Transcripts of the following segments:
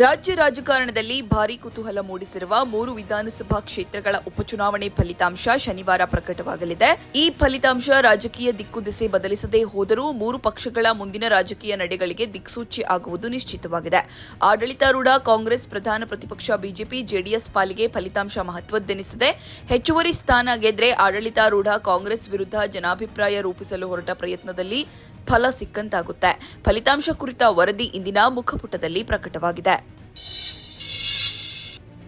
ರಾಜ್ಯ ರಾಜಕಾರಣದಲ್ಲಿ ಭಾರೀ ಕುತೂಹಲ ಮೂಡಿಸಿರುವ ಮೂರು ವಿಧಾನಸಭಾ ಕ್ಷೇತ್ರಗಳ ಉಪಚುನಾವಣೆ ಫಲಿತಾಂಶ ಶನಿವಾರ ಪ್ರಕಟವಾಗಲಿದೆ. ಈ ಫಲಿತಾಂಶ ರಾಜಕೀಯ ದಿಕ್ಕು ದಿಸೆ ಬದಲಿಸದೇ ಹೋದರೂ ಮೂರು ಪಕ್ಷಗಳ ಮುಂದಿನ ರಾಜಕೀಯ ನಡೆಗಳಿಗೆ ದಿಕ್ಸೂಚಿ ಆಗುವುದು ನಿಶ್ಚಿತವಾಗಿದೆ. ಆಡಳಿತಾರೂಢ ಕಾಂಗ್ರೆಸ್ ಪ್ರಧಾನ ಪ್ರತಿಪಕ್ಷ ಬಿಜೆಪಿ, ಜೆಡಿಎಸ್ ಪಾಲಿಗೆ ಫಲಿತಾಂಶ ಮಹತ್ವದ್ದೆನಿಸಿದೆ. ಹೆಚ್ಚುವರಿ ಸ್ಥಾನ ಗೆದ್ರೆ ಆಡಳಿತಾರೂಢ ಕಾಂಗ್ರೆಸ್ ವಿರುದ್ಧ ಜನಾಭಿಪ್ರಾಯ ರೂಪಿಸಲು ಹೊರಟ ಪ್ರಯತ್ನದಲ್ಲಿ ಫಲ ಸಿಕ್ಕಂತಾಗುತ್ತೆ. ಫಲಿತಾಂಶ ಕುರಿತ ವರದಿ ಇಂದಿನ ಮುಖಪುಟದಲ್ಲಿ ಪ್ರಕಟವಾಗಿದೆ. you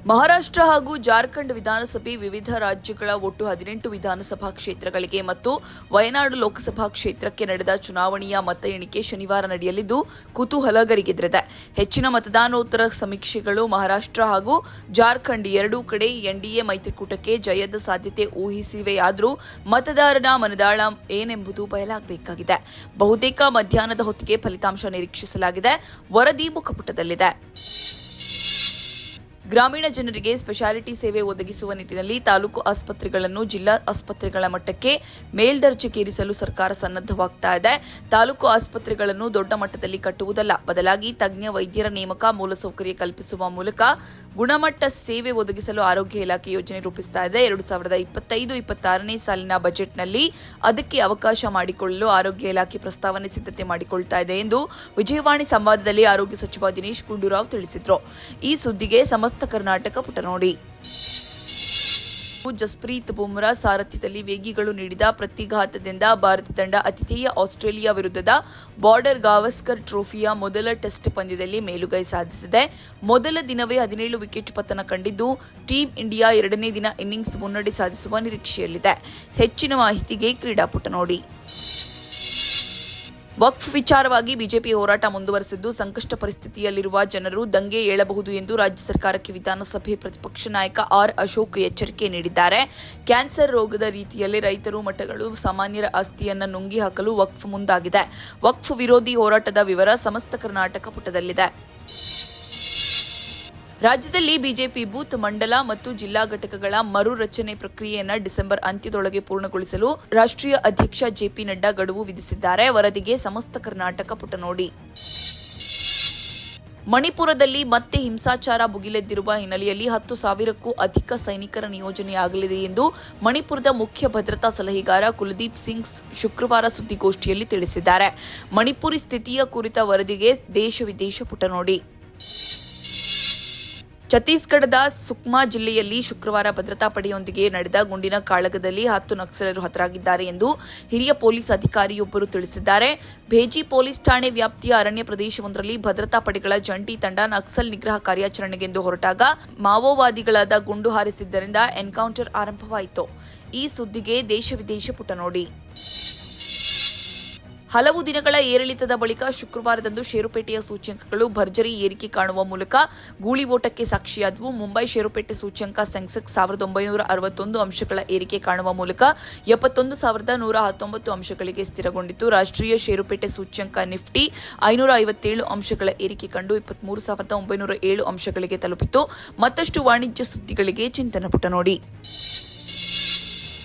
ಮಹಾರಾಷ್ಟ್ರ ಹಾಗೂ ಜಾರ್ಖಂಡ್ ವಿಧಾನಸಭೆ ವಿವಿಧ ರಾಜ್ಯಗಳ ಒಟ್ಟು ಹದಿನೆಂಟು ವಿಧಾನಸಭಾ ಕ್ಷೇತ್ರಗಳಿಗೆ ಮತ್ತು ವಯನಾಡು ಲೋಕಸಭಾ ಕ್ಷೇತ್ರಕ್ಕೆ ನಡೆದ ಚುನಾವಣೆಯ ಮತ ಎಣಿಕೆ ಶನಿವಾರ ನಡೆಯಲಿದ್ದು ಕುತೂಹಲ ಗರಿಗೆದರಿದೆ ಹೆಚ್ಚಿನ ಮತದಾನೋತ್ತರ ಸಮೀಕ್ಷೆಗಳು ಮಹಾರಾಷ್ಟ್ರ ಹಾಗೂ ಜಾರ್ಖಂಡ್ ಎರಡೂ ಕಡೆ ಎನ್ಡಿಎ ಮೈತ್ರಿಕೂಟಕ್ಕೆ ಜಯದ ಸಾಧ್ಯತೆ ಊಹಿಸಿವೆಯಾದರೂ, ಮತದಾರನ ಮನದಾಳ ಏನೆಂಬುದು ಬಯಲಾಗಬೇಕಾಗಿದೆ. ಬಹುತೇಕ ಮಧ್ಯಾಹ್ನದ ಹೊತ್ತಿಗೆ ಫಲಿತಾಂಶ ನಿರೀಕ್ಷಿಸಲಾಗಿದೆ. ವರದಿ ಮುಖಪುಟದಲ್ಲಿದೆ. ಗ್ರಾಮೀಣ ಜನರಿಗೆ ಸ್ಪೆಷಾಲಿಟಿ ಸೇವೆ ಒದಗಿಸುವ ನಿಟ್ಟಿನಲ್ಲಿ ತಾಲೂಕು ಆಸ್ಪತ್ರೆಗಳನ್ನು ಜಿಲ್ಲಾ ಆಸ್ಪತ್ರೆಗಳ ಮಟ್ಟಕ್ಕೆ ಮೇಲ್ದರ್ಜೆಗೇರಿಸಲು ಸರ್ಕಾರ ಸನ್ನದ್ಧವಾಗ್ತಾ ಇದೆ. ತಾಲೂಕು ಆಸ್ಪತ್ರೆಗಳನ್ನು ದೊಡ್ಡ ಮಟ್ಟದಲ್ಲಿ ಕಟ್ಟುವುದಲ್ಲ, ಬದಲಾಗಿ ತಜ್ಞ ವೈದ್ಯರ ನೇಮಕ ಮೂಲಸೌಕರ್ಯ ಕಲ್ಪಿಸುವ ಮೂಲಕ ಗುಣಮಟ್ಟ ಸೇವೆ ಒದಗಿಸಲು ಆರೋಗ್ಯ ಇಲಾಖೆ ಯೋಜನೆ ರೂಪಿಸ್ತಾ ಇದೆ. ಎರಡು ಸಾವಿರದ ಇಪ್ಪತ್ತೈದು, ಇಪ್ಪತ್ತಾರನೇ ಸಾಲಿನ ಬಜೆಟ್ನಲ್ಲಿ ಅದಕ್ಕೆ ಅವಕಾಶ ಮಾಡಿಕೊಳ್ಳಲು ಆರೋಗ್ಯ ಇಲಾಖೆ ಪ್ರಸ್ತಾವನೆ ಸಿದ್ಧತೆ ಮಾಡಿಕೊಳ್ತಾ ಇದೆ ಎಂದು ವಿಜಯವಾಣಿ ಸಂವಾದದಲ್ಲಿ ಆರೋಗ್ಯ ಸಚಿವ ದಿನೇಶ್ ಗುಂಡೂರಾವ್ ತಿಳಿಸಿದರು. ಈ ಸುದ್ದಿಗೆ ಸಮಸ್ತ ಕರ್ನಾಟಕ ಪುಟ ನೋಡಿ ಜಸ್ಪ್ರೀತ್ ಬುಮ್ರಾ ಸಾರಥ್ಯದಲ್ಲಿ ವೇಗಿಗಳು ನೀಡಿದ ಪ್ರತಿಘಾತದಿಂದ ಭಾರತ ತಂಡ ಅತಿಥೇಯ ಆಸ್ಟ್ರೇಲಿಯಾ ವಿರುದ್ಧದ ಬಾರ್ಡರ್ ಗಾವಸ್ಕರ್ ಟ್ರೋಫಿಯ ಮೊದಲ ಟೆಸ್ಟ್ ಪಂದ್ಯದಲ್ಲಿ ಮೇಲುಗೈ ಸಾಧಿಸಿದೆ. ಮೊದಲ ದಿನವೇ ಹದಿನೇಳು ವಿಕೆಟ್ ಪತನ ಕಂಡಿದ್ದು, ಟೀಂ ಇಂಡಿಯಾ ಎರಡನೇ ದಿನ ಇನ್ನಿಂಗ್ಸ್ ಮುನ್ನಡೆ ಸಾಧಿಸುವ ನಿರೀಕ್ಷೆಯಲ್ಲಿದೆ. ಹೆಚ್ಚಿನ ಮಾಹಿತಿಗೆ ಕ್ರೀಡಾಪುಟ ನೋಡಿ. ವಕ್ಫ್ ವಿಚಾರವಾಗಿ ಬಿಜೆಪಿ ಹೋರಾಟ ಮುಂದುವರೆಸಿದ್ದು, ಸಂಕಷ್ಟ ಪರಿಸ್ಥಿತಿಯಲ್ಲಿರುವ ಜನರು ದಂಗೆ ಏಳಬಹುದು ಎಂದು ರಾಜ್ಯ ಸರ್ಕಾರಕ್ಕೆ ವಿಧಾನಸಭೆ ಪ್ರತಿಪಕ್ಷ ನಾಯಕ ಆರ್ ಅಶೋಕ್ ಎಚ್ಚರಿಕೆ ನೀಡಿದ್ದಾರೆ. ಕ್ಯಾನ್ಸರ್ ರೋಗದ ರೀತಿಯಲ್ಲಿ ರೈತರು ಮಠಗಳು ಸಾಮಾನ್ಯರ ಆಸ್ತಿಯನ್ನು ನುಂಗಿ ಹಾಕಲು ವಕ್ಫ್ ಮುಂದಾಗಿದೆ. ವಕ್ಫ್ ವಿರೋಧಿ ಹೋರಾಟದ ವಿವರ ಸಮಸ್ತ ಕರ್ನಾಟಕ ಪುಟದಲ್ಲಿದೆ. ರಾಜ್ಯದಲ್ಲಿ ಬಿಜೆಪಿ ಬೂತ್ ಮಂಡಲ ಮತ್ತು ಜಿಲ್ಲಾ ಘಟಕಗಳ ಮರು ರಚನೆ ಪ್ರಕ್ರಿಯೆಯನ್ನು ಡಿಸೆಂಬರ್ ಅಂತ್ಯದೊಳಗೆ ಪೂರ್ಣಗೊಳಿಸಲು ರಾಷ್ಟ್ರೀಯ ಅಧ್ಯಕ್ಷ ಜೆಪಿ ನಡ್ಡಾ ಗಡುವು ವಿಧಿಸಿದ್ದಾರೆ. ವರದಿಗೆ ಸಮಸ್ತ ಕರ್ನಾಟಕ ಪುಟ ನೋಡಿ. ಮಣಿಪುರದಲ್ಲಿ ಮತ್ತೆ ಹಿಂಸಾಚಾರ ಭುಗಿಲೆದ್ದಿರುವ ಹಿನ್ನೆಲೆಯಲ್ಲಿ ಹತ್ತು ಸಾವಿರಕ್ಕೂ ಅಧಿಕ ಸೈನಿಕರ ನಿಯೋಜನೆಯಾಗಲಿದೆ ಎಂದು ಮಣಿಪುರದ ಮುಖ್ಯ ಭದ್ರತಾ ಸಲಹೆಗಾರ ಕುಲದೀಪ್ ಸಿಂಗ್ ಶುಕ್ರವಾರ ಸುದ್ದಿಗೋಷ್ಠಿಯಲ್ಲಿ ತಿಳಿಸಿದ್ದಾರೆ. ಮಣಿಪುರಿ ಸ್ಥಿತಿಯ ಕುರಿತ ವರದಿಗೆ ದೇಶ ವಿದೇಶ ಪುಟ ನೋಡಿ. ಛತ್ತೀಸ್ಗಢದ ಸುಕ್ಮಾ ಜಿಲ್ಲೆಯಲ್ಲಿ ಶುಕ್ರವಾರ ಭದ್ರತಾ ಪಡೆಯೊಂದಿಗೆ ನಡೆದ ಗುಂಡಿನ ಕಾಳಗದಲ್ಲಿ ಹತ್ತು ನಕ್ಸಲರು ಹತರಾಗಿದ್ದಾರೆ ಎಂದು ಹಿರಿಯ ಪೊಲೀಸ್ ಅಧಿಕಾರಿಯೊಬ್ಬರು ತಿಳಿಸಿದ್ದಾರೆ. ಭೇಜಿ ಪೊಲೀಸ್ ಠಾಣೆ ವ್ಯಾಪ್ತಿಯ ಅರಣ್ಯ ಪ್ರದೇಶವೊಂದರಲ್ಲಿ ಭದ್ರತಾ ಪಡೆಗಳ ಜಂಟಿ ತಂಡ ನಕ್ಸಲ್ ನಿಗ್ರಹ ಕಾರ್ಯಾಚರಣೆಗೆಂದು ಹೊರಟಾಗ ಮಾವೋವಾದಿಗಳಾದ ಗುಂಡು ಹಾರಿಸಿದ್ದರಿಂದ ಎನ್ಕೌಂಟರ್ ಆರಂಭವಾಯಿತು. ಈ ಸುದ್ದಿಗೆ ದೇಶ ವಿದೇಶ ಪುಟ ನೋಡಿ. ಹಲವು ದಿನಗಳ ಏರಿಳಿತದ ಬಳಿಕ ಶುಕ್ರವಾರದಂದು ಷೇರುಪೇಟೆಯ ಸೂಚ್ಯಂಕಗಳು ಭರ್ಜರಿ ಏರಿಕೆ ಕಾಣುವ ಮೂಲಕ ಗೂಳಿ ಓಟಕ್ಕೆ ಸಾಕ್ಷಿಯಾದವು. ಮುಂಬೈ ಷೇರುಪೇಟೆ ಸೂಚ್ಯಂಕ ಸೆನ್ಸೆಕ್ಸ್ ಸಾವಿರದ ಒಂಬೈನೂರ ಅರವತ್ತೊಂದು ಅಂಶಗಳ ಏರಿಕೆ ಕಾಣುವ ಮೂಲಕ ಎಪ್ಪತ್ತೊಂದು ಸಾವಿರದ ನೂರ ಹತ್ತೊಂಬತ್ತು ಅಂಶಗಳಿಗೆ ಸ್ಥಿರಗೊಂಡಿತು ರಾಷ್ಟ್ರೀಯ ಷೇರುಪೇಟೆ ಸೂಚ್ಯಂಕ ನಿಫ್ಟಿ ಐನೂರ ಐವತ್ತೇಳು ಅಂಶಗಳ ಏರಿಕೆ ಕಂಡು ಇಪ್ಪತ್ಮೂರು ಸಾವಿರದ ಒಂಬೈನೂರ ಏಳು ಅಂಶಗಳಿಗೆ ತಲುಪಿತು ಮತ್ತಷ್ಟು ವಾಣಿಜ್ಯ ಸುದ್ದಿಗಳಿಗೆ ಚಿಂತನ ಪುಟ ನೋಡಿ.